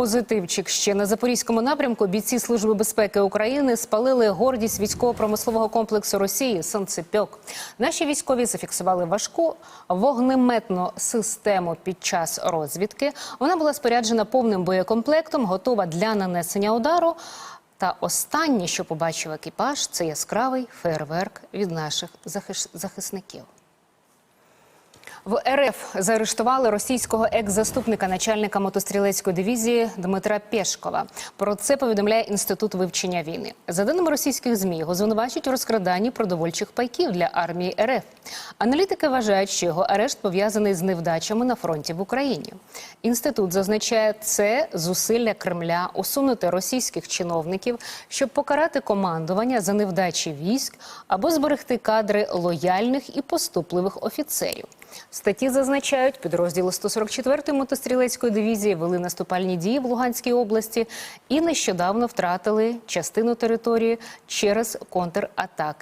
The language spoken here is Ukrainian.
Позитивчик ще на запорізькому напрямку бійці Служби безпеки України спалили гордість військово-промислового комплексу Росії Сонцепьок. Наші військові зафіксували важку вогнеметну систему під час розвідки. Вона була споряджена повним боєкомплектом, готова для нанесення удару. Та останнє, що побачив екіпаж, це яскравий фейерверк від наших захисників. В РФ заарештували російського екс-заступника начальника мотострілецької дивізії Дмитра Пєшкова. Про це повідомляє інститут вивчення війни. За даними російських змі, його звинувачують у розкраданні продовольчих пайків для армії РФ. Аналітики вважають, що його арешт пов'язаний з невдачами на фронті в Україні. Інститут зазначає, це зусилля Кремля усунути російських чиновників, щоб покарати командування за невдачі військ або зберегти кадри лояльних і поступливих офіцерів. В статті зазначають, підрозділи 144-ї мотострілецької дивізії вели наступальні дії в Луганській області і нещодавно втратили частину території через контратаки